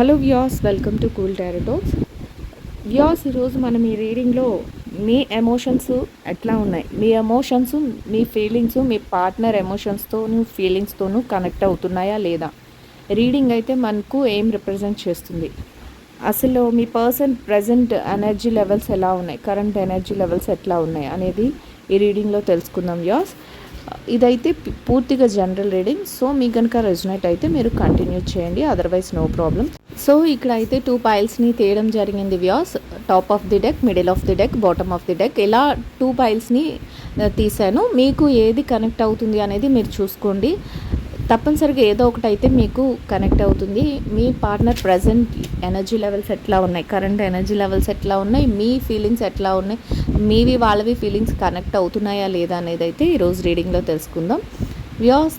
Hello views welcome to cool tarots views ఈరోజు మనం ఈ రీడింగ్లో మీ ఎమోషన్స్ ఎట్లా ఉన్నాయి? మీ ఎమోషన్స్ మీ ఫీలింగ్స్ మీ పార్ట్నర్ ఎమోషన్స్తోను ఫీలింగ్స్తోనూ కనెక్ట్ అవుతున్నాయా లేదా? రీడింగ్ అయితే మనకు ఏం రిప్రజెంట్ చేస్తుంది? అసలు మీ పర్సన్ ప్రజెంట్ ఎనర్జీ లెవెల్స్ ఎలా ఉన్నాయి? కరెంట్ ఎనర్జీ లెవెల్స్ ఎట్లా ఉన్నాయి అనేది ఈ రీడింగ్లో తెలుసుకుందాం వ్యాస్ ఇదైతే పూర్తిగా జనరల్ రీడింగ్. సో మీకు కనుక రెజినేట్ అయితే మీరు కంటిన్యూ చేయండి. అదర్వైజ్ నో ప్రాబ్లం సో ఇక్కడ అయితే టూ పైల్స్ని తీయడం జరిగింది views. Top of the deck middle of the deck bottom of the deck ఇలా టూ పైల్స్ని తీసాను మీకు ఏది కనెక్ట్ అవుతుంది అనేది మీరు చూసుకోండి. తప్పనిసరిగా ఏదో ఒకటి అయితే మీకు కనెక్ట్ అవుతుంది. మీ పార్ట్నర్ ప్రజెంట్ ఎనర్జీ లెవెల్స్ ఎట్లా ఉన్నాయి? కరెంట్ ఎనర్జీ లెవెల్స్ ఎట్లా ఉన్నాయి? మీ ఫీలింగ్స్ ఎట్లా ఉన్నాయి? మీవి వాళ్ళవి ఫీలింగ్స్ కనెక్ట్ అవుతున్నాయా లేదా అనేది అయితే ఈరోజు రీడింగ్లో తెలుసుకుందాం. వ్యూస్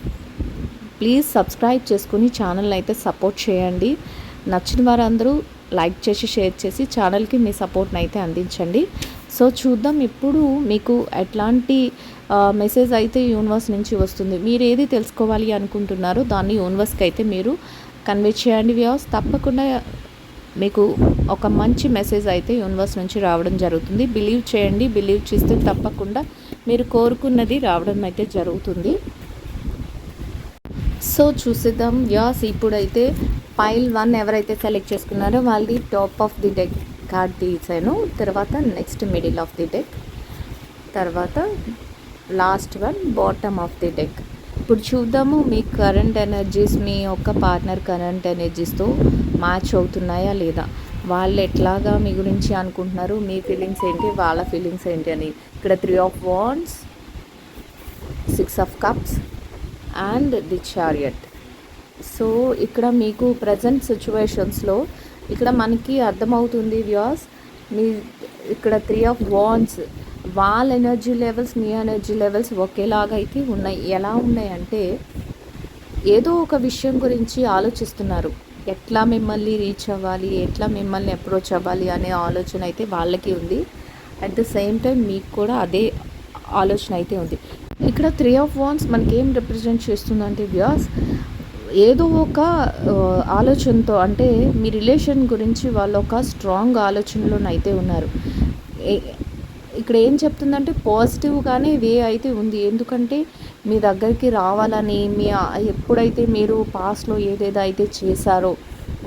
ప్లీజ్ సబ్స్క్రైబ్ చేసుకుని ఛానల్ని అయితే సపోర్ట్ చేయండి. నచ్చిన వారందరూ లైక్ చేసి షేర్ చేసి ఛానల్కి మీ సపోర్ట్ని అయితే అందించండి. సో చూద్దాం ఇప్పుడు మీకు ఎట్లాంటి మెసేజ్ అయితే యూనివర్స్ నుంచి వస్తుంది. మీరు ఏది తెలుసుకోవాలి అనుకుంటున్నారో దాన్ని యూనివర్స్కి అయితే మీరు కన్వే చేయండి వ్యూస్ తప్పకుండా మీకు ఒక మంచి మెసేజ్ అయితే యూనివర్స్ నుంచి రావడం జరుగుతుంది. బిలీవ్ చేయండి. బిలీవ్ చేస్తే తప్పకుండా మీరు కోరుకున్నది రావడం అయితే జరుగుతుంది. సో చూసేద్దాం. యాస్ ఇప్పుడైతే పైల్ వన్ ఎవరైతే సెలెక్ట్ చేసుకున్నారో వాళ్ళది top of the deck card తీసాను తర్వాత next middle of the deck. తర్వాత last one bottom of the deck ఇప్పుడు చూద్దాము మీ కరెంట్ ఎనర్జీస్ మీ యొక్క పార్ట్నర్ కరెంట్ ఎనర్జీస్తో మ్యాచ్ అవుతున్నాయా లేదా? వాళ్ళు ఎట్లాగా మీ గురించి అనుకుంటున్నారు? మీ ఫీలింగ్స్ ఏంటి? వాళ్ళ ఫీలింగ్స్ ఏంటి అని. ఇక్కడ three of wands six of cups and the chariot so ఇక్కడ మీకు ప్రజెంట్ సిచ్యువేషన్స్లో ఇక్కడ మనకి అర్థమవుతుంది వ్యూస్ మీ ఇక్కడ త్రీ ఆఫ్ వాన్స్ వాళ్ళ ఎనర్జీ లెవెల్స్ మీ ఎనర్జీ లెవెల్స్ ఒకేలాగా అయితే ఉన్నాయి. ఎలా ఉన్నాయి అంటే ఏదో ఒక విషయం గురించి ఆలోచిస్తున్నారు. ఎట్లా మిమ్మల్ని రీచ్ అవ్వాలి ఎట్లా మిమ్మల్ని అప్రోచ్ అవ్వాలి అనే ఆలోచన అయితే వాళ్ళకి ఉంది. అట్ ద సేమ్ టైం మీకు కూడా అదే ఆలోచన అయితే ఉంది. ఇక్కడ త్రీ ఆఫ్ వాన్స్ మనకి ఏం రిప్రజెంట్ చేస్తుందంటే వ్యాస్ ఏదో ఒక ఆలోచనతో అంటే మీ రిలేషన్ గురించి వాళ్ళు ఒక స్ట్రాంగ్ ఆలోచనలోనైతే ఉన్నారు. ఇక్కడ ఏం చెప్తుందంటే పాజిటివ్గానే వే అయితే ఉంది. ఎందుకంటే మీ దగ్గరికి రావాలని మీ ఎప్పుడైతే మీరు పాస్ట్లో ఏదేదో అయితే చేశారో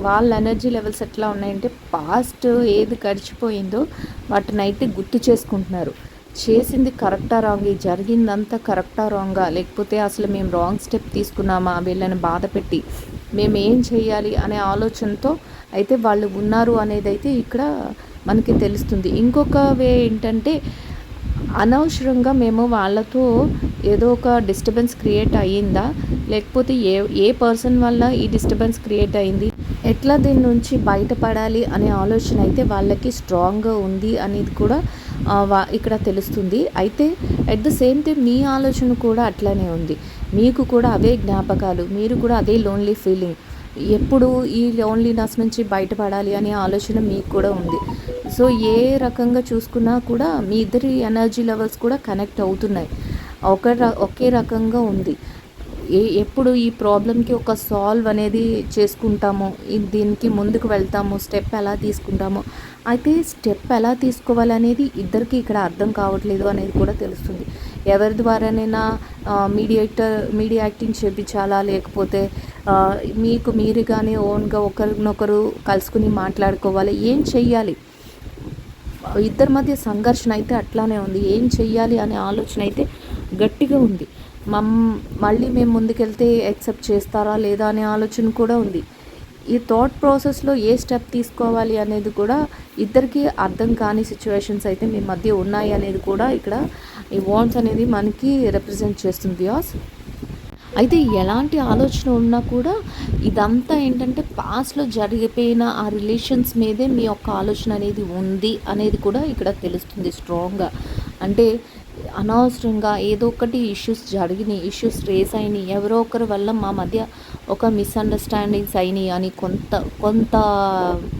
వాళ్ళ ఎనర్జీ లెవెల్స్ ఎట్లా ఉన్నాయంటే పాస్ట్ ఏది గడిచిపోయిందో వాటిని అయితే గుర్తు చేసుకుంటున్నారు. చేసింది కరెక్టా రాంగ్ జరిగిందంతా కరెక్టా రాంగా లేకపోతే అసలు మేము రాంగ్ స్టెప్ తీసుకున్నామా వీళ్ళని బాధ పెట్టి మేము ఏం చేయాలి అనే ఆలోచనతో అయితే వాళ్ళు ఉన్నారు అనేది అయితే ఇక్కడ మనకి తెలుస్తుంది. ఇంకొక వే ఏంటంటే అనవసరంగా మేము వాళ్ళతో ఏదో ఒక డిస్టర్బెన్స్ క్రియేట్ అయ్యిందా? లేకపోతే ఏ ఏ పర్సన్ వల్ల ఈ డిస్టర్బెన్స్ క్రియేట్ అయింది? ఎట్లా దీని నుంచి బయటపడాలి అనే ఆలోచన అయితే వాళ్ళకి స్ట్రాంగ్గా ఉంది అనేది కూడా వా- ఇక్కడ తెలుస్తుంది. అయితే అట్ ద సేమ్ టైం మీ ఆలోచన కూడా అట్లానే ఉంది. మీకు కూడా అవే జ్ఞాపకాలు మీరు కూడా అదే లోన్లీ ఫీలింగ్ ఎప్పుడు ఈ లోన్లీనెస్ నుంచి బయటపడాలి అనే ఆలోచన మీకు కూడా ఉంది. సో ఏ రకంగా చూసుకున్నా కూడా మీ ఇద్దరి ఎనర్జీ లెవెల్స్ కూడా కనెక్ట్ అవుతున్నాయి. ఒక ర- ఒకే రకంగా ఉంది. ఏ ఎప్పుడు ఈ ప్రాబ్లమ్కి ఒక సాల్వ్ అనేది చేసుకుంటాము దీనికి ముందుకు వెళ్తాము స్టెప్ ఎలా తీసుకుంటాము అయితే స్టెప్ ఎలా తీసుకోవాలి అనేది ఇద్దరికి ఇక్కడ అర్థం కావట్లేదు అనేది కూడా తెలుస్తుంది. ఎవరి ద్వారానైనా మీడియేటర్ మీడియాక్టింగ్ చేపించాలా లేకపోతే మీకు మీరుగానే ఓన్గా ఒకరినొకరు కలుసుకుని మాట్లాడుకోవాలి. ఏం చెయ్యాలి? ఇద్దరి మధ్య సంఘర్షణ అయితే అట్లానే ఉంది. ఏం చెయ్యాలి అనే ఆలోచన అయితే గట్టిగా ఉంది. మమ్ మళ్ళీ మేము ముందుకెళ్తే యాక్సెప్ట్ చేస్తారా లేదా అనే ఆలోచన కూడా ఉంది. ఈ థాట్ ప్రాసెస్లో ఏ స్టెప్ తీసుకోవాలి అనేది కూడా ఇద్దరికి అర్థం కాని సిచ్యువేషన్స్ అయితే మీ మధ్య ఉన్నాయి అనేది కూడా ఇక్కడ ఈ వాన్స్ అనేది మనకి రిప్రజెంట్ చేస్తుంది యాస్. అయితే ఎలాంటి ఆలోచన ఉన్నా కూడా ఇదంతా ఏంటంటే పాస్ట్లో జరిగిపోయిన ఆ రిలేషన్స్ మీదే మీ యొక్క ఆలోచన అనేది ఉంది అనేది కూడా ఇక్కడ తెలుస్తుంది స్ట్రాంగ్గా అంటే అనవసరంగా ఏదో ఒకటి ఇష్యూస్ జరిగినాయి ఇష్యూస్ రేస్ అయినాయి. ఎవరో ఒకరి వల్ల మా మధ్య ఒక మిస్అండర్స్టాండింగ్స్ అయినాయి అని కొంత కొంత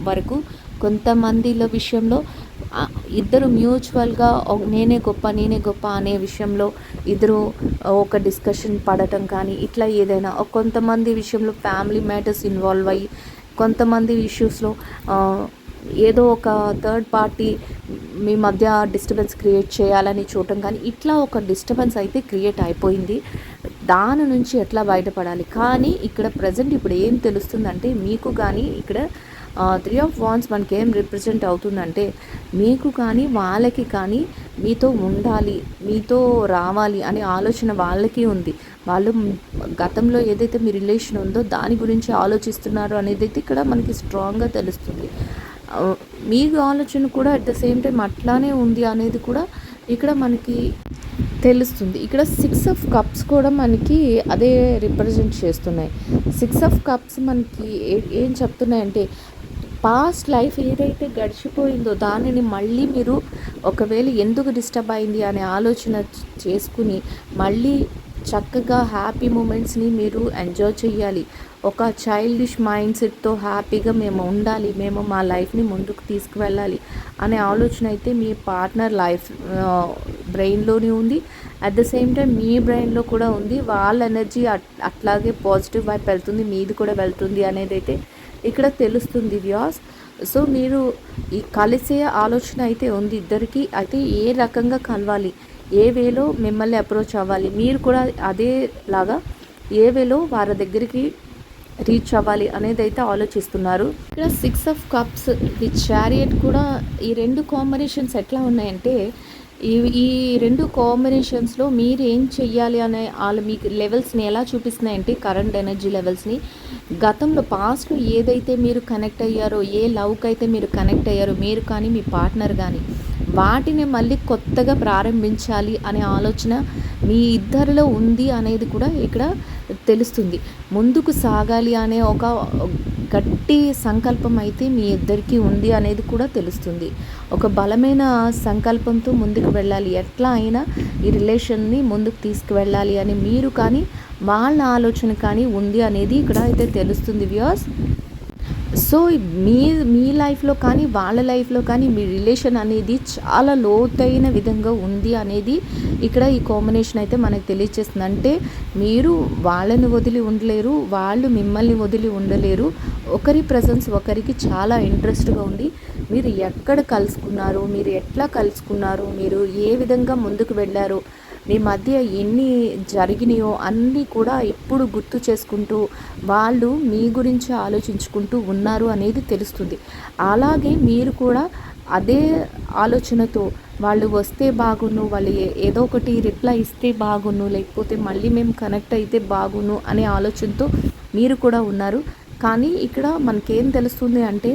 వరకు కొంతమందిల విషయంలో ఇద్దరు మ్యూచువల్గా నేనే గొప్ప నేనే గొప్ప అనే విషయంలో ఇద్దరు ఒక డిస్కషన్ పడటం కానీ ఇట్లా ఏదైనా. కొంతమంది విషయంలో ఫ్యామిలీ మ్యాటర్స్ ఇన్వాల్వ్ అయ్యి కొంతమంది ఇష్యూస్లో ఏదో ఒక థర్డ్ పార్టీ మీ మధ్య డిస్టర్బెన్స్ క్రియేట్ చేయాలని చూడటం కానీ ఇట్లా ఒక డిస్టర్బెన్స్ అయితే క్రియేట్ అయిపోయింది. దాని నుంచి ఎట్లా బయటపడాలి? కానీ ఇక్కడ ప్రజెంట్ ఇప్పుడు ఏం తెలుస్తుందంటే మీకు కానీ ఇక్కడ త్రీ ఆఫ్ వాన్స్ మనకి ఏం రిప్రజెంట్ అవుతుందంటే మీకు కానీ వాళ్ళకి కానీ మీతో ఉండాలి మీతో రావాలి అనే ఆలోచన వాళ్ళకి ఉంది. వాళ్ళు గతంలో ఏదైతే మీ రిలేషన్ ఉందో దాని గురించి ఆలోచిస్తున్నారు అనేది అయితే ఇక్కడ మనకి స్ట్రాంగ్గా తెలుస్తుంది. మీ ఆలోచన కూడా అట్ ద సేమ్ టైం అట్లానే ఉంది అనేది కూడా ఇక్కడ మనకి తెలుస్తుంది. ఇక్కడ సిక్స్ ఆఫ్ కప్స్ కూడా మనకి అదే రిప్రజెంట్ చేస్తున్నాయి. సిక్స్ ఆఫ్ కప్స్ మనకి ఏ- ఏం చెప్తున్నాయంటే పాస్ట్ లైఫ్ ఏదైతే గడిచిపోయిందో దానిని మళ్ళీ మీరు ఒకవేళ ఎందుకు డిస్టర్బ్ అయింది అనే ఆలోచన చేసుకుని మళ్ళీ చక్కగా హ్యాపీ మూమెంట్స్ని మీరు ఎంజాయ్ చేయాలి ఒక చైల్డిష్ మైండ్ సెట్తో హ్యాపీగా మేము ఉండాలి మేము మా లైఫ్ని ముందుకు తీసుకువెళ్ళాలి అనే ఆలోచన అయితే మీ పార్ట్నర్ లైఫ్ బ్రెయిన్లోనే ఉంది. అట్ ద సేమ్ టైం మీ బ్రెయిన్లో కూడా ఉంది. వాళ్ళ ఎనర్జీ అట్లాగే పాజిటివ్ వైపు వెళ్తుంది మీది కూడా వెళ్తుంది అనేది అయితే ఇక్కడ తెలుస్తుంది వ్యాస్ సో మీరు ఈ కలిసే ఆలోచన అయితే ఉంది ఇద్దరికి. అయితే ఏ రకంగా కలవాలి? ఏ వేలో మిమ్మల్ని అప్రోచ్ అవ్వాలి? మీరు కూడా అదేలాగా ఏ వేలో వారి దగ్గరికి రీచ్ అవ్వాలి అనేది అయితే ఆలోచిస్తున్నారు. ఇక్కడ six of cups the chariot కూడా ఈ రెండు కాంబినేషన్స్ ఎట్లా ఉన్నాయంటే ఈ ఈ రెండు కాంబినేషన్స్లో మీరు ఏం చెయ్యాలి అనే వాళ్ళు మీకు లెవెల్స్ని ఎలా చూపిస్తున్నాయంటే కరెంట్ ఎనర్జీ లెవెల్స్ని గతంలో పాస్ట్లో ఏదైతే మీరు కనెక్ట్ అయ్యారో ఏ లవ్కి అయితే మీరు కనెక్ట్ అయ్యారో మీరు కానీ మీ పార్ట్నర్ కానీ వాటిని మళ్ళీ కొత్తగా ప్రారంభించాలి అనే ఆలోచన మీ ఇద్దరిలో ఉంది అనేది కూడా ఇక్కడ తెలుస్తుంది. ముందుకు సాగాలి అనే ఒక గట్టి సంకల్పం అయితే మీ ఇద్దరికీ ఉంది అనేది కూడా తెలుస్తుంది. ఒక బలమైన సంకల్పంతో ముందుకు వెళ్ళాలి. ఎట్లా అయినా ఈ రిలేషన్ని ముందుకు తీసుకువెళ్ళాలి అని మీరు కానీ వాళ్ళ ఆలోచన కానీ ఉంది అనేది ఇక్కడ అయితే తెలుస్తుంది వ్యూస్ సో మీ మీ లైఫ్లో కానీ వాళ్ళ లైఫ్లో కానీ మీ రిలేషన్ అనేది చాలా లోతైన విధంగా ఉంది అనేది ఇక్కడ ఈ కాంబినేషన్ అయితే మనకు తెలియచేస్తుంది. అంటే మీరు వాళ్ళని వదిలి ఉండలేరు వాళ్ళు మిమ్మల్ని వదిలి ఉండలేరు. ఒకరి ప్రజెన్స్ ఒకరికి చాలా ఇంట్రెస్ట్గా ఉంది. మీరు ఎక్కడ కలుసుకున్నారు మీరు ఎట్లా కలుసుకున్నారు మీరు ఏ విధంగా ముందుకు వెళ్ళారు మీ మధ్య ఎన్ని జరిగినాయో అన్నీ కూడా ఎప్పుడు గుర్తు చేసుకుంటూ వాళ్ళు మీ గురించి ఆలోచించుకుంటూ ఉన్నారు అనేది తెలుస్తుంది. అలాగే మీరు కూడా అదే ఆలోచనతో వాళ్ళు వస్తే బాగును వాళ్ళు ఏ- ఏదో ఒకటి రిప్లై ఇస్తే బాగును లేకపోతే మళ్ళీ మేము కనెక్ట్ అయితే బాగును అనే ఆలోచనతో మీరు కూడా ఉన్నారు. కానీ ఇక్కడ మనకేం తెలుస్తుంది అంటే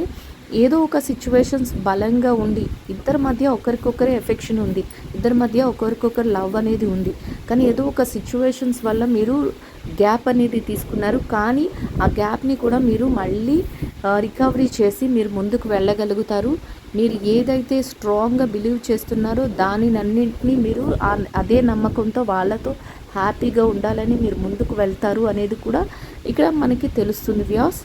ఏదో ఒక సిచ్యువేషన్స్ బలంగా ఉండి ఇద్దరి మధ్య ఒకరికొకరే ఎఫెక్షన్ ఉంది ఇద్దరి మధ్య ఒకరికొకరు లవ్ అనేది ఉంది. కానీ ఏదో ఒక సిచ్యువేషన్స్ వల్ల మీరు గ్యాప్ అనేది తీసుకున్నారు. కానీ ఆ గ్యాప్ని కూడా మీరు మళ్ళీ రికవరీ చేసి మీరు ముందుకు వెళ్ళగలుగుతారు. మీరు ఏదైతే స్ట్రాంగ్గా బిలీవ్ చేస్తున్నారో దానినన్నింటినీ మీరు అదే నమ్మకంతో వాళ్ళతో హ్యాపీగా ఉండాలని మీరు ముందుకు వెళ్తారు అనేది కూడా ఇక్కడ మనకి తెలుస్తుంది వ్యాస్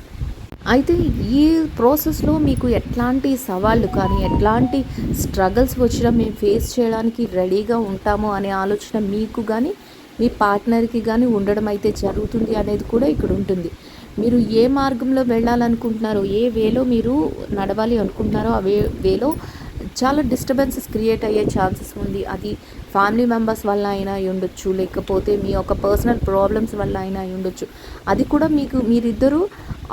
అయితే ఈ ప్రాసెస్లో మీకు ఎట్లాంటి సవాళ్ళు కానీ ఎట్లాంటి స్ట్రగల్స్ వచ్చినా మేము ఫేస్ చేయడానికి రెడీగా ఉంటాము అనే ఆలోచన మీకు కానీ మీ పార్ట్నర్కి కానీ ఉండడం అయితే జరుగుతుంది అనేది కూడా ఇక్కడ ఉంటుంది. మీరు ఏ మార్గంలో వెళ్ళాలనుకుంటున్నారో ఏ వేలో మీరు నడవాలి అనుకుంటున్నారో ఆ వే వేలో చాలా డిస్టర్బెన్సెస్ క్రియేట్ అయ్యే ఛాన్సెస్ ఉంది. అది ఫ్యామిలీ మెంబర్స్ వల్ల అయినా అయి ఉండొచ్చు లేకపోతే మీ యొక్క పర్సనల్ ప్రాబ్లమ్స్ వల్ల అయినా అయి ఉండొచ్చు. అది కూడా మీకు మీరిద్దరూ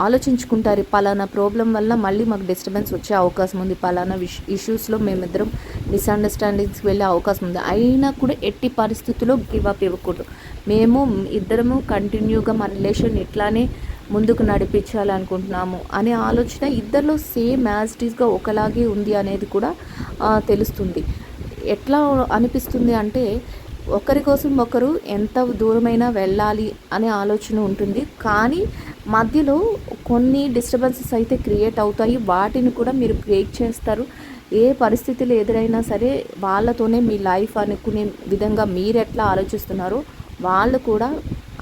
ఆలోచించుకుంటారు. పలానా ప్రాబ్లం వల్ల మళ్ళీ మాకు డిస్టర్బెన్స్ వచ్చే అవకాశం ఉంది. పలానా విష్ ఇష్యూస్లో మేమిద్దరం మిస్అండర్స్టాండింగ్స్కి వెళ్ళే అవకాశం ఉంది. అయినా కూడా ఎట్టి పరిస్థితుల్లో గివప్ ఇవ్వకూడదు. మేము ఇద్దరము కంటిన్యూగా మా రిలేషన్ ఇట్లానే ముందుకు నడిపించాలనుకుంటున్నాము అనే ఆలోచన ఇద్దరిలో సేమ్ యాజ్ టీస్గా ఒకలాగే ఉంది అనేది కూడా తెలుస్తుంది. ఎట్లా అనిపిస్తుంది అంటే ఒకరి కోసం ఒకరు ఎంత దూరమైనా వెళ్ళాలి అనే ఆలోచన ఉంటుంది. కానీ మధ్యలో కొన్ని డిస్టర్బెన్సెస్ అయితే క్రియేట్ అవుతాయి. వాటిని కూడా మీరు బ్రేక్ చేస్తారు. ఏ పరిస్థితులు ఎదురైనా సరే వాళ్ళతోనే మీ లైఫ్ అనుకునే విధంగా మీరు ఎట్లా ఆలోచిస్తున్నారో వాళ్ళు కూడా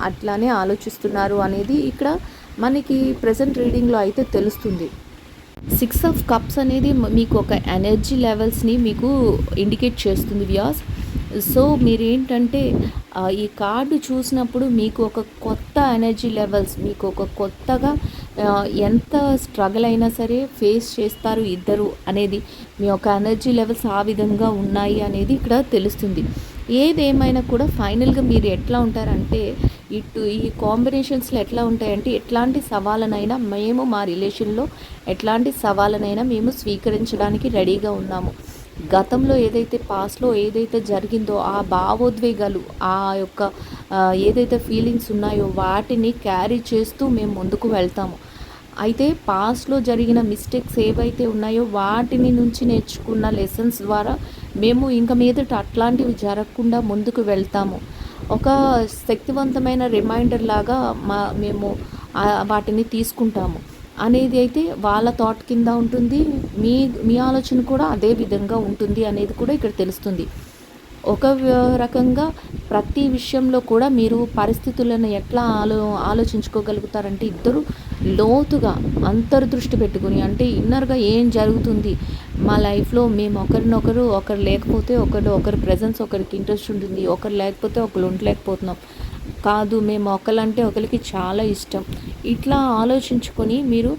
అట్లానే ఆలోచిస్తున్నారు అనేది ఇక్కడ మనకి ప్రజెంట్ రీడింగ్లో అయితే తెలుస్తుంది. సిక్స్ ఆఫ్ కప్స్ అనేది మీకు ఒక ఎనర్జీ లెవెల్స్ని మీకు ఇండికేట్ చేస్తుంది వ్యాస్ సో మీరేంటంటే ఈ కార్డు చూసినప్పుడు మీకు ఒక కొత్త కొత్త ఎనర్జీ లెవెల్స్ మీకు ఒక కొత్తగా ఎంత స్ట్రగుల్ అయినా సరే ఫేస్ చేస్తారు ఇద్దరు అనేది మీ యొక్క ఎనర్జీ లెవెల్స్ ఆ విధంగా ఉన్నాయి అనేది ఇక్కడ తెలుస్తుంది. ఏదేమైనా కూడా ఫైనల్గా మీరు ఎట్లా ఉంటారంటే ఇటు ఈ కాంబినేషన్స్లో ఎట్లా ఉంటాయంటే ఎట్లాంటి సవాళ్ళనైనా మేము మా రిలేషన్లో ఎట్లాంటి సవాళ్ళనైనా మేము స్వీకరించడానికి రెడీగా ఉన్నాము. గతంలో ఏదైతే పాస్ట్లో ఏదైతే జరిగిందో ఆ భావోద్వేగాలు ఆ యొక్క ఏదైతే ఫీలింగ్స్ ఉన్నాయో వాటిని క్యారీ చేస్తూ మేము ముందుకు వెళ్తాము. అయితే పాస్ట్లో జరిగిన మిస్టేక్స్ ఏవైతే ఉన్నాయో వాటిని నుంచి నేర్చుకున్న లెసన్స్ ద్వారా మేము ఇంక మీదట అట్లాంటివి జరగకుండా ముందుకు వెళ్తాము. ఒక శక్తివంతమైన రిమైండర్ లాగా మా మేము వాటిని తీసుకుంటాము. అనేది అయితే వాళ్ళ థాట్ కింద ఉంటుంది. మీ మీ ఆలోచన కూడా అదే విధంగా ఉంటుంది అనేది కూడా ఇక్కడ తెలుస్తుంది. ఒక రకంగా ప్రతి విషయంలో కూడా మీరు పరిస్థితులను ఎట్లా ఆలో ఆలోచించుకోగలుగుతారంటే ఇద్దరు లోతుగా అంతర్దృష్టి పెట్టుకుని అంటే ఇన్నర్గా ఏం జరుగుతుంది? మా లైఫ్లో మేము ఒకరినొకరు ఒకరు లేకపోతే ఒకరు ఒకరి ప్రజెన్స్ ఒకరికి ఇంట్రెస్ట్ ఉంటుంది ఒకరు లేకపోతే ఒకరు ఉండలేకపోతున్నాం. కాదు మేము ఒకరంటే ఒకరికి చాలా ఇష్టం. ఇట్లా ఆలోచించుకొని మీరు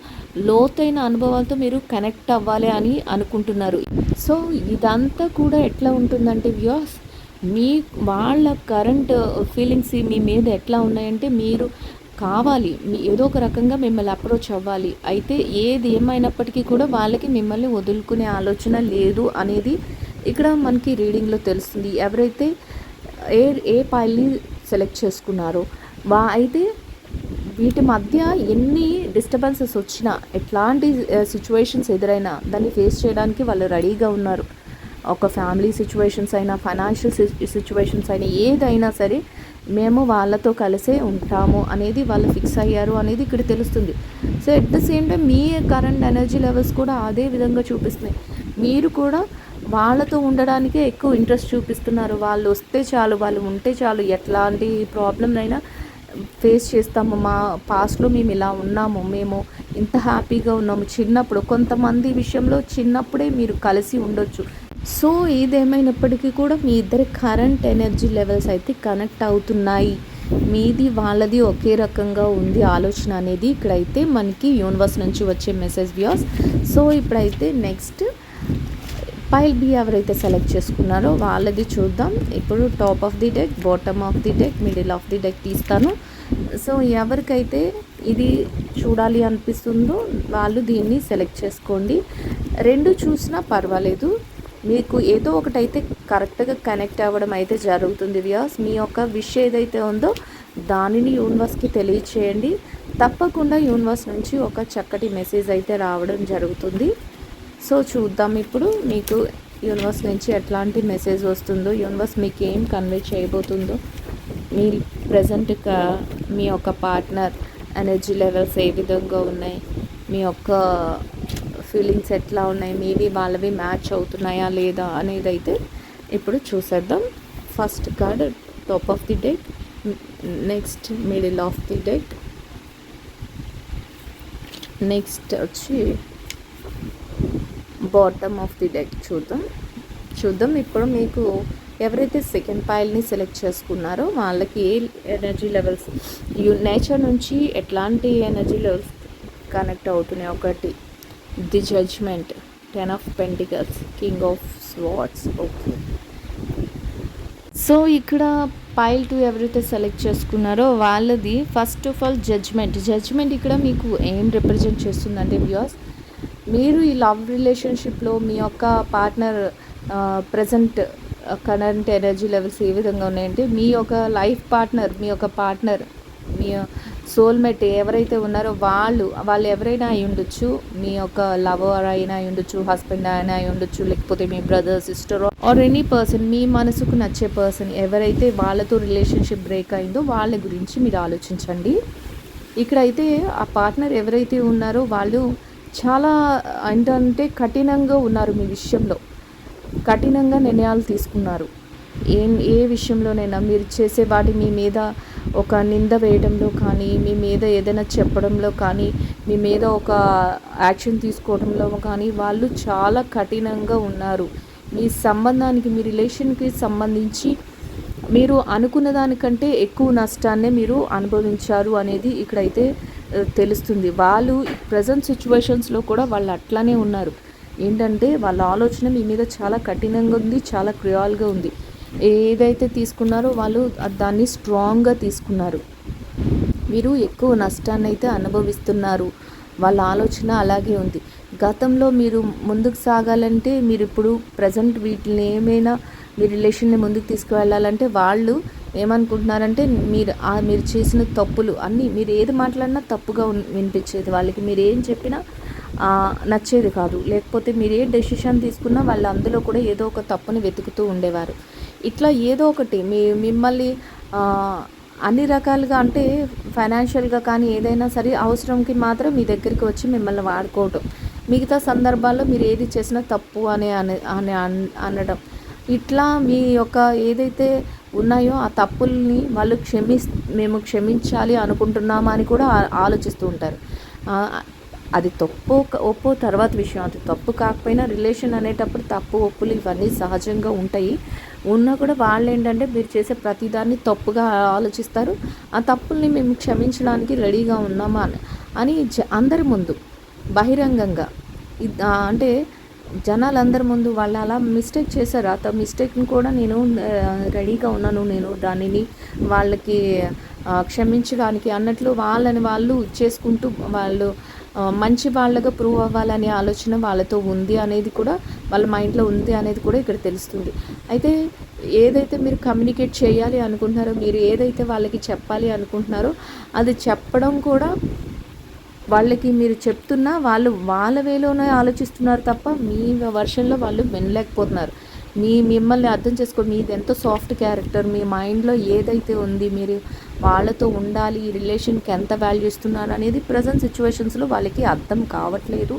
లోతైన అనుభవాలతో మీరు కనెక్ట్ అవ్వాలి అని అనుకుంటున్నారు. సో ఇదంతా కూడా ఎట్లా ఉంటుందంటే వ్యూస్ మీ వాళ్ళ కరెంట్ ఫీలింగ్స్ మీ మీద ఎట్లా ఉన్నాయంటే మీరు కావాలి. ఏదో ఒక రకంగా మిమ్మల్ని అప్రోచ్ అవ్వాలి. అయితే ఏది ఏమైనప్పటికీ కూడా వాళ్ళకి మిమ్మల్ని వదులుకునే ఆలోచన లేదు అనేది ఇక్కడ మనకి రీడింగ్లో తెలుస్తుంది. ఎవరైతే ఏ ఏ పాయిల్ని సెలెక్ట్ చేసుకున్నారు. వా అయితే వీటి మధ్య ఎన్ని డిస్టర్బెన్సెస్ వచ్చినా ఎట్లాంటి సిచ్యువేషన్స్ ఎదురైనా దాన్ని ఫేస్ చేయడానికి వాళ్ళు రెడీగా ఉన్నారు. ఒక ఫ్యామిలీ సిచ్యువేషన్స్ అయినా ఫైనాన్షియల్ సిచ్యువేషన్స్ అయినా ఏదైనా సరే మేము వాళ్ళతో కలిసే ఉంటాము అనేది వాళ్ళు ఫిక్స్ అయ్యారు అనేది ఇక్కడ తెలుస్తుంది. So at the same time me current energy levels కూడా అదే విధంగా చూపిస్తున్నాయి. మీరు కూడా వాళ్ళతో ఉండడానికే ఎక్కువ ఇంట్రెస్ట్ చూపిస్తున్నారు. వాళ్ళు వస్తే చాలు వాళ్ళు ఉంటే చాలు ఎట్లాంటి ప్రాబ్లం అయినా ఫేస్ చేస్తాము. మా పాస్ట్లో మేము ఇలా ఉన్నాము. మేము ఇంత హ్యాపీగా ఉన్నాము. చిన్నప్పుడు కొంతమంది విషయంలో చిన్నప్పుడే మీరు కలిసి ఉండొచ్చు. సో ఏదేమైనప్పటికీ కూడా మీ ఇద్దరి కరెంట్ ఎనర్జీ లెవెల్స్ అయితే కనెక్ట్ అవుతున్నాయి. మీది వాళ్ళది ఒకే రకంగా ఉంది ఆలోచన అనేది. ఇక్కడైతే మనకి యూనివర్స్ నుంచి వచ్చే మెసేజ్ వ్యూస్ సో ఇప్పుడైతే నెక్స్ట్ పైల్ బి ఎవరైతే సెలెక్ట్ చేసుకున్నారో వాళ్ళది చూద్దాం. ఇప్పుడు top of the deck bottom of the deck middle of the deck తీస్తాను. సో ఎవరికైతే ఇది చూడాలి అనిపిస్తుందో వాళ్ళు దీన్ని సెలెక్ట్ చేసుకోండి. రెండు చూసినా పర్వాలేదు. మీకు ఏదో ఒకటైతే కరెక్ట్గా కనెక్ట్ అవ్వడం అయితే జరుగుతుంది వ్యాస్ మీ యొక్క విష్ ఏదైతే ఉందో దానిని యూనివర్స్కి తెలియచేయండి. తప్పకుండా యూనివర్స్ నుంచి ఒక చక్కటి మెసేజ్ అయితే రావడం జరుగుతుంది. సో చూద్దాం ఇప్పుడు మీకు యూనివర్స్ నుంచి ఎట్లాంటి మెసేజ్ వస్తుందో యూనివర్స్ మీకు ఏం కన్వే చేయబోతుందో మీ ప్రజెంట్ మీ యొక్క పార్ట్నర్ ఎనర్జీ లెవెల్స్ ఏ విధంగా ఉన్నాయి మీ యొక్క ఫీలింగ్స్ ఎట్లా ఉన్నాయి మీవి వాళ్ళవి మ్యాచ్ అవుతున్నాయా లేదా అనేది అయితే ఇప్పుడు చూసేద్దాం. First card top of the deck next middle of the deck next వచ్చి బాటమ్ ఆఫ్ ది డెక్ చూద్దాం. చూద్దాం ఇప్పుడు మీకు ఎవరైతే సెకండ్ పాయిల్ని సెలెక్ట్ చేసుకున్నారో వాళ్ళకి ఏ ఎనర్జీ లెవెల్స్ యూ నేచర్ నుంచి ఎట్లాంటి ఎనర్జీ లెవెల్స్ కనెక్ట్ అవుతున్నాయి? ఒకటి the judgement ten of pentacles king of swords okay so ఇక్కడ పైల్ టూ ఎవరైతే సెలెక్ట్ చేసుకున్నారో వాళ్ళది first of all judgement judgement ఇక్కడ మీకు ఏం రిప్రజెంట్ చేస్తుందంటే వ్యూస్ మీరు ఈ లవ్ రిలేషన్షిప్లో మీ యొక్క partner present current energy levels ఏ విధంగా ఉన్నాయంటే మీ యొక్క లైఫ్ పార్ట్నర్ మీ యొక్క పార్ట్నర్ మీ సోల్మేట్ ఎవరైతే ఉన్నారో వాళ్ళు వాళ్ళు ఎవరైనా అయి ఉండొచ్చు మీ యొక్క లవర్ అయినా అయి ఉండొచ్చు హస్బెండ్ అయినా అయి ఉండొచ్చు లేకపోతే మీ brother sister or any person మీ మనసుకు నచ్చే పర్సన్ ఎవరైతే వాళ్ళతో రిలేషన్షిప్ బ్రేక్ అయిందో వాళ్ళ గురించి మీరు ఆలోచించండి. ఇక్కడైతే ఆ పార్ట్నర్ ఎవరైతే ఉన్నారో వాళ్ళు చాలా ఏంటంటే కఠినంగా ఉన్నారు మీ విషయంలో. కఠినంగా నిర్ణయాలు తీసుకున్నారు. ఏ ఏ విషయంలోనైనా మీరు చేసే వాటి మీ మీద ఒక నింద వేయడంలో కానీ మీ మీద ఏదైనా చెప్పడంలో కానీ మీ మీద ఒక యాక్షన్ తీసుకోవడంలో కానీ వాళ్ళు చాలా కఠినంగా ఉన్నారు. మీ సంబంధానికి మీ రిలేషన్కి సంబంధించి మీరు అనుకున్న దానికంటే ఎక్కువ నష్టాన్నే మీరు అనుభవించారు అనేది ఇక్కడైతే తెలుస్తుంది. వాళ్ళు ప్రజెంట్ సిచ్యువేషన్స్లో కూడా వాళ్ళు అట్లానే ఉన్నారు. ఏంటంటే వాళ్ళ ఆలోచన మీ మీద చాలా కఠినంగా ఉంది చాలా క్రియాల్గా ఉంది. ఏదైతే తీసుకున్నారో వాళ్ళు దాన్ని స్ట్రాంగ్గా తీసుకున్నారు. మీరు ఎక్కువ నష్టాన్ని అయితే అనుభవిస్తున్నారు. వాళ్ళ ఆలోచన అలాగే ఉంది. గతంలో మీరు ముందుకు సాగాలంటే మీరు ఇప్పుడు ప్రజెంట్ వీటిని ఏమైనా మీ రిలేషన్ని ముందుకు తీసుకువెళ్ళాలంటే వాళ్ళు ఏమనుకుంటున్నారంటే మీరు మీరు చేసిన తప్పులు అన్నీ మీరు ఏది మాట్లాడినా తప్పుగా వినిపించేది. వాళ్ళకి మీరు ఏం చెప్పినా నచ్చేది కాదు. లేకపోతే మీరు ఏ డెసిషన్ తీసుకున్నా వాళ్ళు అందులో కూడా ఏదో ఒక తప్పుని వెతుకుతూ ఉండేవారు. ఇట్లా ఏదో ఒకటి మీ మిమ్మల్ని అన్ని రకాలుగా అంటే ఫైనాన్షియల్గా కానీ ఏదైనా సరే అవసరంకి మాత్రం మీ దగ్గరికి వచ్చి మిమ్మల్ని వాడుకోవటం. మిగతా సందర్భాల్లో మీరు ఏది చేసినా తప్పు అని అని అనడం. ఇట్లా మీ యొక్క ఏదైతే ఉన్నాయో ఆ తప్పుల్ని వాళ్ళు క్షమి మేము క్షమించాలి అనుకుంటున్నామా అని కూడా ఆలోచిస్తూ ఉంటారు. అది తప్పు ఒప్పు తర్వాత విషయం. అది తప్పు కాకపోయినా రిలేషన్ అనేటప్పుడు తప్పు ఒప్పులు ఇవన్నీ సహజంగా ఉంటాయి. ఉన్నా కూడా వాళ్ళు ఏంటంటే మీరు చేసే ప్రతిదాన్ని తప్పుగా ఆలోచిస్తారు. ఆ తప్పుల్ని మేము క్షమించడానికి రెడీగా ఉన్నామా అని అందరి ముందు బహిరంగంగా అంటే జనాలందరి ముందు వాళ్ళు అలా మిస్టేక్ చేశారు. ఆ మిస్టేక్ని కూడా నేను రెడీగా ఉన్నాను. నేను దానిని వాళ్ళకి క్షమించడానికి అన్నట్లు వాళ్ళని వాళ్ళు చేసుకుంటూ వాళ్ళు మంచి వాళ్ళగా ప్రూవ్ అవ్వాలనే ఆలోచన వాళ్ళతో ఉంది అనేది కూడా వాళ్ళ మైండ్లో ఉంది అనేది కూడా ఇక్కడ తెలుస్తుంది. అయితే ఏదైతే మీరు కమ్యూనికేట్ చేయాలి అనుకుంటున్నారో మీరు ఏదైతే వాళ్ళకి చెప్పాలి అనుకుంటున్నారో అది చెప్పడం కూడా వాళ్ళకి మీరు చెప్తున్నా వాళ్ళు వాళ్ళ వేలోనే ఆలోచిస్తున్నారు తప్ప మీ వర్షన్లో వాళ్ళు వినలేకపోతున్నారు. మీ మిమ్మల్ని అర్థం చేసుకో మీది ఎంతో సాఫ్ట్ క్యారెక్టర్ మీ మైండ్లో ఏదైతే ఉంది మీరు వాళ్ళతో ఉండాలి ఈ రిలేషన్కి ఎంత వాల్యూ ఇస్తున్నారు అనేది ప్రజెంట్ సిచ్యువేషన్స్లో వాళ్ళకి అర్థం కావట్లేదు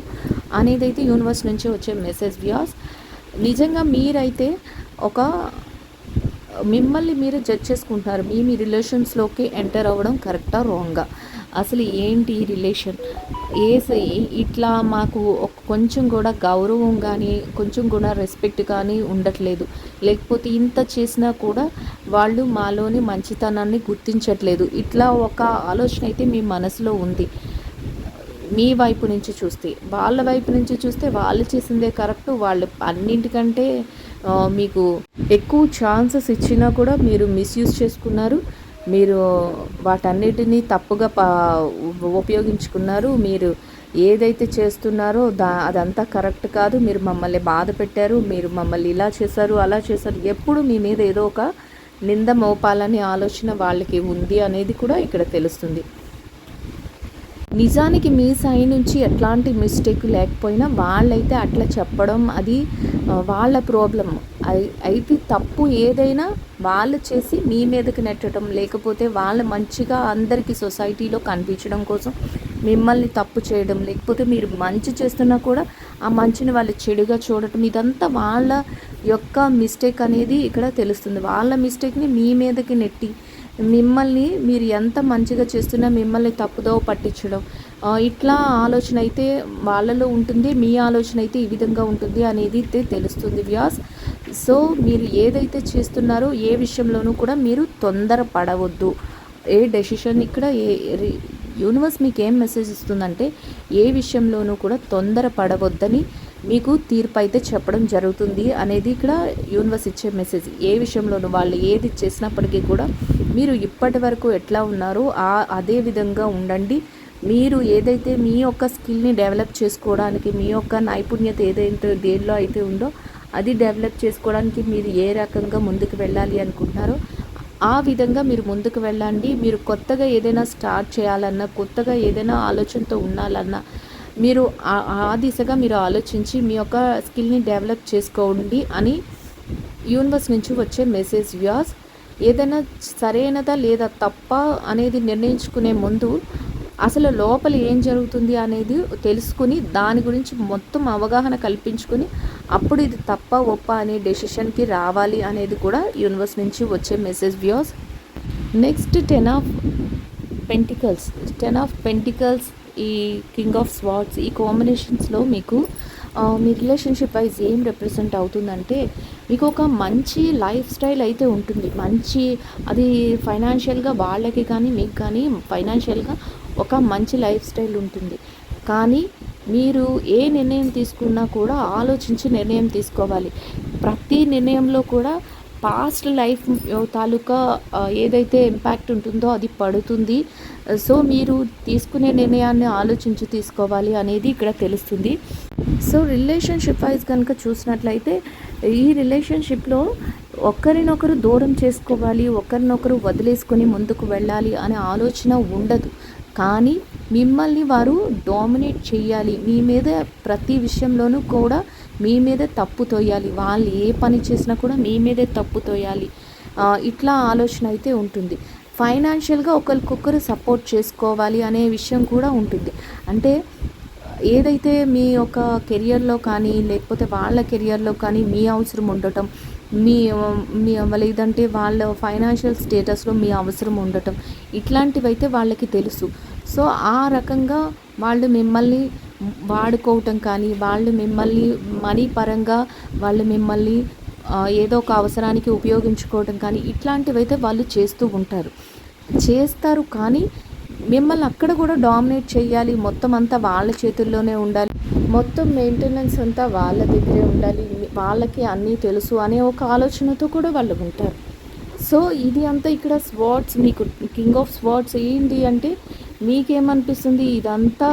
అనేది అయితే యూనివర్స్ నుంచి వచ్చే మెసేజ్ వ్యాస్ నిజంగా మీరైతే ఒక మిమ్మల్ని మీరు జడ్జ్ చేసుకుంటున్నారు. మీ మీ రిలేషన్స్లోకి ఎంటర్ అవ్వడం కరెక్టా రాంగా అసలు ఏంటి ఈ రిలేషన్? ఏ ఇట్లా మాకు కొంచెం కూడా గౌరవం కానీ కొంచెం కూడా రెస్పెక్ట్ కానీ ఉండట్లేదు. లేకపోతే ఇంత చేసినా కూడా వాళ్ళు మాలోని మంచితనాన్ని గుర్తించట్లేదు. ఇట్లా ఒక ఆలోచన అయితే మీ మనసులో ఉంది. మీ వైపు నుంచి చూస్తే వాళ్ళ వైపు నుంచి చూస్తే వాళ్ళు చేసిందే కరెక్ట్. వాళ్ళు అన్నింటికంటే మీకు ఎక్కువ ఛాన్సెస్ ఇచ్చినా కూడా మీరు మిస్యూజ్ చేసుకున్నారు. మీరు వాటన్నిటినీ తప్పుగా ఉపయోగించుకున్నారు. మీరు ఏదైతే చేస్తున్నారో దా అదంతా కరెక్ట్ కాదు. మీరు మమ్మల్ని బాధ పెట్టారు. మీరు మమ్మల్ని ఇలా చేశారు అలా చేశారు. ఎప్పుడు మీ మీద ఏదో ఒక నింద మోపాలనే ఆలోచన వాళ్ళకి ఉంది అనేది కూడా ఇక్కడ తెలుస్తుంది. నిజానికి మీ సైడ్ నుంచి ఎట్లాంటి మిస్టేక్ లేకపోయినా వాళ్ళైతే అట్లా చెప్పడం అది వాళ్ళ ప్రాబ్లం. అయితే తప్పు ఏదైనా వాళ్ళు చేసి మీ మీదకి నెట్టడం లేకపోతే వాళ్ళు మంచిగా అందరికీ సొసైటీలో కనిపించడం కోసం మిమ్మల్ని తప్పు చేయడం లేకపోతే మీరు మంచి చేస్తున్నా కూడా ఆ మంచిని వాళ్ళు చెడుగా చూడటం ఇదంతా వాళ్ళ యొక్క మిస్టేక్ అనేది ఇక్కడ తెలుస్తుంది. వాళ్ళ మిస్టేక్ని మీ మీదకి నెట్టి మిమ్మల్ని మీరు ఎంత మంచిగా చేస్తున్నా మిమ్మల్ని తప్పుదో పట్టించడం. ఇట్లా ఆలోచన అయితే వాళ్ళలో ఉంటుంది మీ ఆలోచన అయితే ఈ విధంగా ఉంటుంది అనేది అయితే తెలుస్తుంది వ్యాస్. సో మీరు ఏదైతే చేస్తున్నారో ఏ విషయంలోనూ కూడా మీరు తొందర పడవద్దు ఏ డెసిషన్ ఇక్కడ ఏ యూనివర్స్ మీకు ఏం మెసేజ్ ఇస్తుందంటే ఏ విషయంలోనూ కూడా తొందర పడవద్దని మీకు తీర్పు అయితే చెప్పడం జరుగుతుంది అనేది ఇక్కడ యూనివర్స్ ఇచ్చే మెసేజ్ ఏ విషయంలోనూ వాళ్ళు ఏది చేసినప్పటికీ కూడా మీరు ఇప్పటి వరకు ఎట్లా ఉన్నారో ఆ అదే విధంగా ఉండండి. మీరు ఏదైతే మీ యొక్క స్కిల్ని డెవలప్ చేసుకోవడానికి మీ యొక్క నైపుణ్యత ఏదైతే దేనిలో అయితే ఉందో అది డెవలప్ చేసుకోవడానికి మీరు ఏ రకంగా ముందుకు వెళ్ళాలి అనుకుంటున్నారో ఆ విధంగా మీరు ముందుకు వెళ్ళండి. మీరు కొత్తగా ఏదైనా స్టార్ట్ చేయాలన్నా కొత్తగా ఏదైనా ఆలోచనతో ఉండాలన్నా మీరు ఆ దిశగా మీరు ఆలోచించి మీ యొక్క స్కిల్ని డెవలప్ చేసుకోండి అని యూనివర్స్ నుంచి వచ్చే మెసేజ్ వ్యాస్ ఏదైనా సరైనదా లేదా తప్ప అనేది నిర్ణయించుకునే ముందు అసలు లోపల ఏం జరుగుతుంది అనేది తెలుసుకుని దాని గురించి మొత్తం అవగాహన కల్పించుకుని అప్పుడు ఇది తప్ప ఒప్ప అనే డెసిషన్కి రావాలి అనేది కూడా యూనివర్స్ నుంచి వచ్చే message views next ten of pentacles. Ten of pentacles ఈ కింగ్ ఆఫ్ స్వాట్స్ ఈ కాంబినేషన్స్లో మీకు మీ రిలేషన్షిప్ వైజ్ ఏం రిప్రజెంట్ అవుతుందంటే మీకు ఒక మంచి లైఫ్ స్టైల్ అయితే ఉంటుంది. మంచి అది ఫైనాన్షియల్గా వాళ్ళకి కానీ మీకు కానీ ఫైనాన్షియల్గా ఒక మంచి లైఫ్ స్టైల్ ఉంటుంది. కానీ మీరు ఏ నిర్ణయం తీసుకున్నా కూడా ఆలోచించి నిర్ణయం తీసుకోవాలి. ప్రతి నిర్ణయంలో కూడా పాస్ట్ లైఫ్ తాలూకా ఏదైతే ఇంపాక్ట్ ఉంటుందో అది పడుతుంది. సో మీరు తీసుకునే నిర్ణయాన్ని ఆలోచించి తీసుకోవాలి అనేది ఇక్కడ తెలుస్తుంది. సో రిలేషన్షిప్ వైజ్ కనుక చూసినట్లయితే ఈ రిలేషన్షిప్లో ఒకరినొకరు దూరం చేసుకోవాలి ఒకరినొకరు వదిలేసుకొని ముందుకు వెళ్ళాలి అనే ఆలోచన ఉండదు. కానీ మిమ్మల్ని వారు డామినేట్ చేయాలి. మీ మీద ప్రతి విషయంలోనూ కూడా మీ మీదే తప్పు తోయాలి. వాళ్ళు ఏ పని చేసినా కూడా మీ మీదే తప్పు తోయాలి. ఇట్లా ఆలోచన అయితే ఉంటుంది. ఫైనాన్షియల్గా ఒకరికొకరు సపోర్ట్ చేసుకోవాలి అనే విషయం కూడా ఉంటుంది. అంటే ఏదైతే మీ యొక్క కెరియర్లో కానీ లేకపోతే వాళ్ళ కెరియర్లో కానీ మీ అవసరం ఉండటం మీ మీ లేదంటే వాళ్ళ ఫైనాన్షియల్ స్టేటస్లో మీ అవసరం ఉండటం ఇట్లాంటివైతే వాళ్ళకి తెలుసు. సో ఆ రకంగా వాళ్ళు మిమ్మల్ని వాడుకోవటం కానీ వాళ్ళు మిమ్మల్ని మనీ పరంగా వాళ్ళు మిమ్మల్ని ఏదో ఒక అవసరానికి ఉపయోగించుకోవటం కానీ ఇట్లాంటివైతే వాళ్ళు చేస్తూ ఉంటారు. చేస్తారు కానీ మిమ్మల్ని అక్కడ కూడా డామినేట్ చేయాలి మొత్తం అంతా వాళ్ళ చేతుల్లోనే ఉండాలి. మొత్తం మెయింటెనెన్స్ అంతా వాళ్ళ దగ్గరే ఉండాలి. వాళ్ళకి అన్నీ తెలుసు అనే ఒక ఆలోచనతో కూడా వాళ్ళు ఉంటారు. సో ఇది అంతా ఇక్కడ స్వార్డ్స్ మీకు కింగ్ ఆఫ్ స్వార్డ్స్ ఏంటి అంటే మీకేమనిపిస్తుంది? ఇదంతా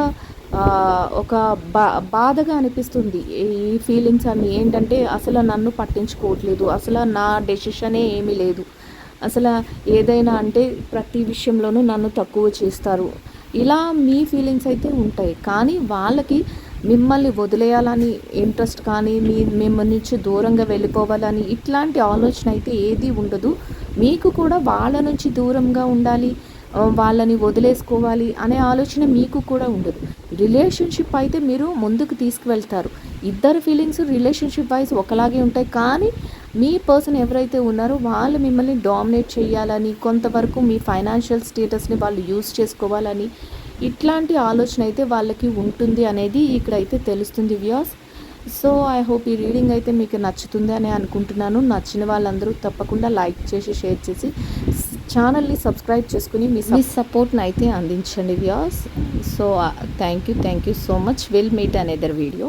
ఒక బా బాధగా అనిపిస్తుంది. ఈ ఫీలింగ్స్ అన్నీ. ఏంటంటే అసలు నన్ను పట్టించుకోవట్లేదు. అసలు నా డెసిషనే ఏమీ లేదు. అసలు ఏదైనా అంటే ప్రతి విషయంలోనూ నన్ను తక్కువ చేస్తారు. ఇలా మీ ఫీలింగ్స్ అయితే ఉంటాయి. కానీ వాళ్ళకి మిమ్మల్ని వదిలేయాలని ఇంట్రెస్ట్ కానీ మీ మిమ్మల్ని నుంచి దూరంగా వెళ్ళిపోవాలని ఇట్లాంటి ఆలోచన అయితే ఏది ఉండదు. మీకు కూడా వాళ్ళ నుంచి దూరంగా ఉండాలి వాళ్ళని వదిలేసుకోవాలి అనే ఆలోచన మీకు కూడా ఉండదు. రిలేషన్షిప్ అయితే మీరు ముందుకు తీసుకువెళ్తారు. ఇద్దరు ఫీలింగ్స్ రిలేషన్షిప్ వైజ్ ఒకలాగే ఉంటాయి. కానీ మీ పర్సన్ ఎవరైతే ఉన్నారో వాళ్ళు మిమ్మల్ని డామినేట్ చేయాలని కొంతవరకు మీ ఫైనాన్షియల్ స్టేటస్ని వాళ్ళు యూజ్ చేసుకోవాలని ఇట్లాంటి ఆలోచన అయితే వాళ్ళకి ఉంటుంది అనేది ఇక్కడైతే తెలుస్తుంది వ్యూస్ సో ఐ హోప్ ఈ రీడింగ్ అయితే మీకు నచ్చుతుంది అని అనుకుంటున్నాను. నచ్చిన వాళ్ళందరూ తప్పకుండా లైక్ చేసి షేర్ చేసి ఛానల్ని సబ్స్క్రైబ్ చేసుకుని మీ మీ సపోర్ట్ని అయితే అందించండి views so thank you thank you so much. Will meet another video